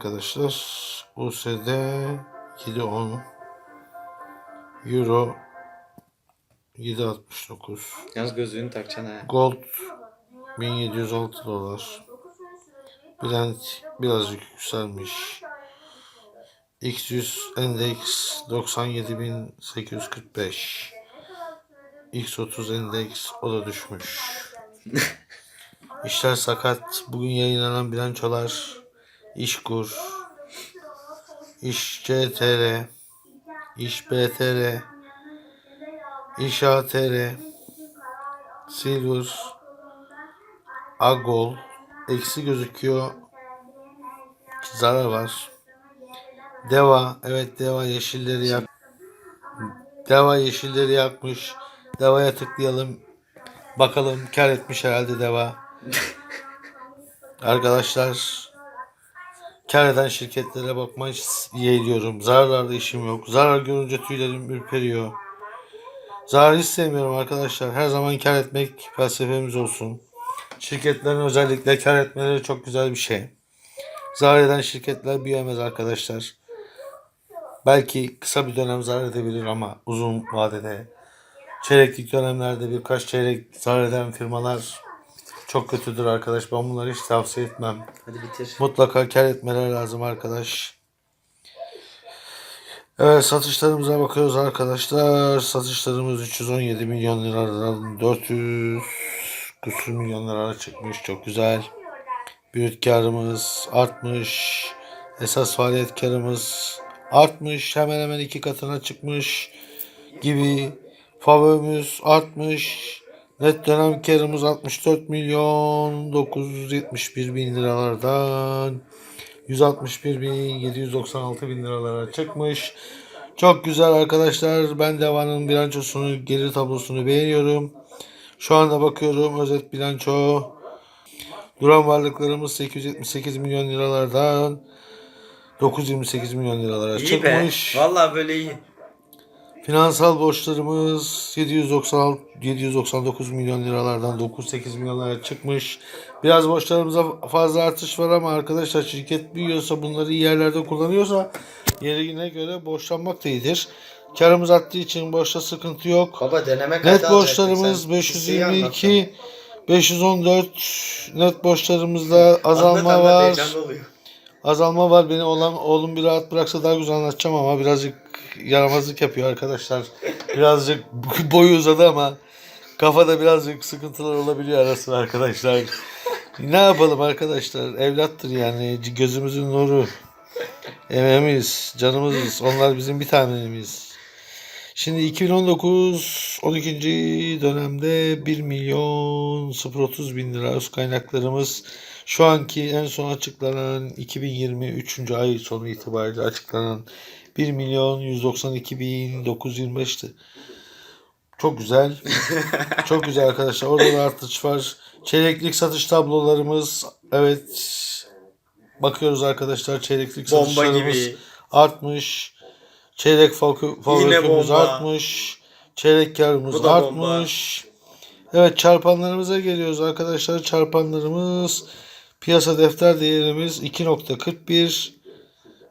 Arkadaşlar. USD 7.10 Euro 7.69 Yalnız gözlüğünü takacaksın ha. Gold 1706 dolar. Brent birazcık yükselmiş. X100 Endeks 97845 X30 Endeks o da düşmüş. İşler sakat. Bugün yayınlanan bilançolar İşkur, İş CTR, İş BTR, İş ATR, Silver, Agol eksi gözüküyor. Zarar var. Deva, evet Deva yeşilleri yak. Deva yeşilleri yakmış. Deva'ya tıklayalım. Bakalım kar etmiş herhalde Deva. Arkadaşlar kar eden şirketlere bakmayı yeğliyorum. Zararlarda işim yok. Zarar görünce tüylerim ürperiyor. Zarar hiç sevmiyorum arkadaşlar. Her zaman kar etmek felsefemiz olsun. Şirketlerin özellikle kar etmeleri çok güzel bir şey. Zarar eden şirketler büyüyemez arkadaşlar. Belki kısa bir dönem zarar edebilir ama uzun vadede çeyreklik dönemlerde birkaç çeyrek zarar eden firmalar çok kötüdür arkadaş. Ben bunları hiç tavsiye etmem. Hadi bitir. Mutlaka kar etmeleri lazım arkadaş. Evet satışlarımıza bakıyoruz arkadaşlar. Satışlarımız 317 milyon liradan 400 küsur milyon liraya çıkmış. Çok güzel. Brüt karımız artmış. Esas faaliyet karımız artmış. Hemen hemen iki katına çıkmış gibi. Favömüz artmış. Net dönem karımız 64 milyon 971 bin liralardan 161 bin 796 bin liralara çıkmış. Çok güzel arkadaşlar. Ben Deva'nın bilançosunu, geri tablosunu beğeniyorum. Şu anda bakıyorum özet bilanço. Duran varlıklarımız 878 milyon liralardan 928 milyon liralara İyi be. çıkmış. Vallahi böyle iyi. Finansal borçlarımız 796 799 milyon liralardan 98 milyon liraya çıkmış. Biraz borçlarımıza fazla artış var ama arkadaşlar şirket büyüyorsa bunları iyi yerlerde kullanıyorsa yerine göre borçlanmak da iyidir. Karımız arttığı için borçta sıkıntı yok. Baba deneme Net borçlarımız sen. Hisseyi anlat 522 514 net borçlarımızda azalma var. Azalma var. Beni olan oğlum bir rahat bıraksa daha güzel anlatacağım ama birazcık yaramazlık yapıyor arkadaşlar. Birazcık boyu uzadı ama kafada birazcık sıkıntılar olabiliyor arasında arkadaşlar. Ne yapalım arkadaşlar? Evlattır yani. Gözümüzün nuru. Emeğimiz, canımızız. Onlar bizim bir tanemiz. Şimdi 2019 12. dönemde 1 milyon 030 bin lira öz kaynaklarımız şu anki en son açıklanan 2020 3. ay sonu itibariyle açıklanan 1 milyon 192 bin 925'ti. Çok güzel. Çok güzel arkadaşlar. Orada da artış var. Çeyreklik satış tablolarımız evet bakıyoruz arkadaşlar çeyreklik Bomba satışlarımız gibi. artmış. Çeyrek bomba. artmış. Çeyrek karımız da bomba. artmış. Evet çarpanlarımıza geliyoruz arkadaşlar. Çarpanlarımız piyasa defter değerimiz 2.41.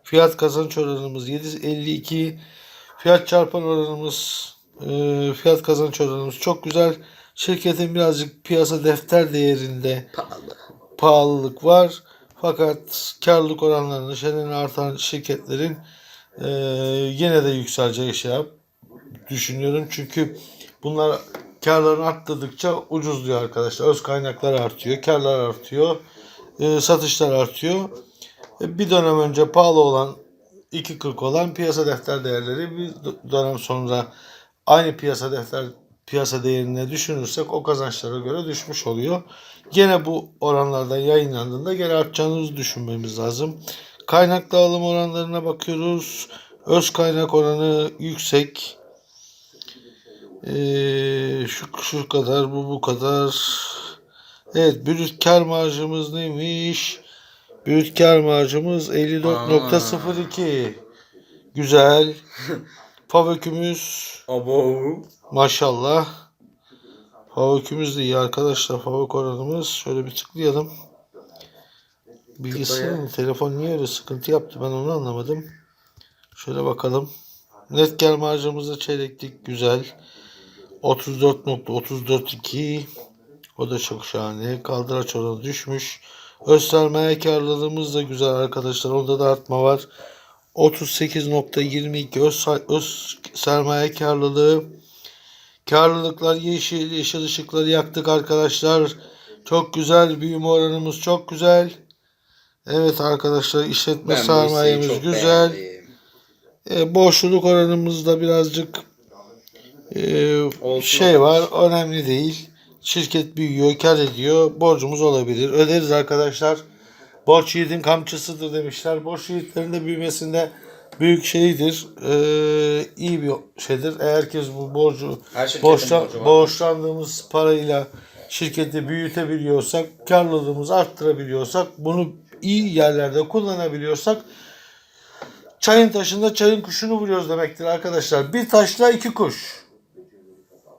Fiyat kazanç oranımız 7.52. Fiyat çarpan oranımız e, fiyat kazanç oranımız çok güzel. Şirketin birazcık piyasa defter değerinde Pahalı. pahalılık var. Fakat karlılık oranlarını şenen artan şirketlerin e, yine de yükseleceği şey yap, düşünüyorum. Çünkü bunlar karlarını arttırdıkça ucuzluyor arkadaşlar. Öz kaynaklar artıyor, karlar artıyor, e, satışlar artıyor. E, bir dönem önce pahalı olan 2.40 olan piyasa defter değerleri bir dönem sonra aynı piyasa defter piyasa değerine düşünürsek o kazançlara göre düşmüş oluyor. Gene bu oranlardan yayınlandığında gene artacağını düşünmemiz lazım. Kaynak dağılım oranlarına bakıyoruz. Öz kaynak oranı yüksek. Ee, şu, şu kadar bu bu kadar. Evet brüt kar marjımız neymiş? Brüt kar marjımız 54.02. Güzel. Favökümüz Abo. Maşallah. Favökümüz de iyi arkadaşlar. Favök oranımız. Şöyle bir tıklayalım. Bilgisayarın telefon niye öyle sıkıntı yaptı ben onu anlamadım. Şöyle bakalım. Net kar marjımızda çeyreklik güzel. 34.342 o da çok şahane. Kaldıraç oranı düşmüş. Öz sermaye karlılığımız da güzel arkadaşlar. Onda da artma var. 38.22 öz, öz sermaye karlılığı. Karlılıklar yeşil, yeşil ışıkları yaktık arkadaşlar. Çok güzel. Büyüme oranımız çok güzel. Evet arkadaşlar işletme Ben sermayemiz güzel. beğendim. E, boşluk oranımızda birazcık e, Olsun şey var. Önemli değil. Şirket büyüyor, kar ediyor. Borcumuz olabilir. Öderiz arkadaşlar. Borç yiğidin kamçısıdır demişler. Borç yiğitlerin de büyümesinde büyük şeydir. E, iyi bir şeydir. Eğer ki bu borcu borçla, borçlandığımız parayla şirketi büyütebiliyorsak, karlılığımızı arttırabiliyorsak, bunu iyi yerlerde kullanabiliyorsak çayın taşında çayın kuşunu vuruyoruz demektir arkadaşlar. Bir taşla iki kuş.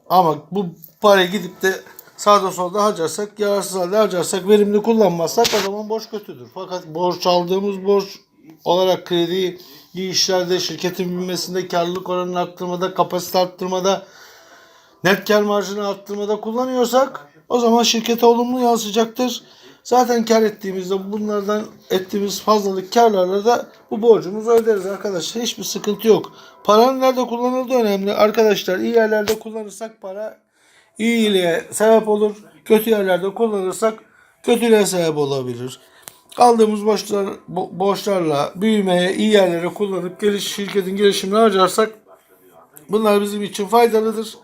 Ama bu parayı gidip de sağda solda harcarsak, yararsız halde harcarsak, verimli kullanmazsak o zaman borç kötüdür. Fakat borç aldığımız borç olarak krediyi iyi işlerde, şirketin büyümesinde, karlılık oranını arttırmada, kapasite arttırmada, net kar marjını arttırmada kullanıyorsak o zaman şirkete olumlu yansıyacaktır. Zaten kar ettiğimizde bunlardan ettiğimiz fazlalık karlarla da bu borcumuzu öderiz arkadaşlar. Hiçbir sıkıntı yok. Paranın nerede kullanıldığı önemli. Arkadaşlar iyi yerlerde kullanırsak para iyiliğe sebep olur. Kötü yerlerde kullanırsak kötülüğe sebep olabilir. Aldığımız borçlar, bo- borçlarla büyümeye, iyi yerlere kullanıp geliş, şirketin gelişimine harcarsak bunlar bizim için faydalıdır.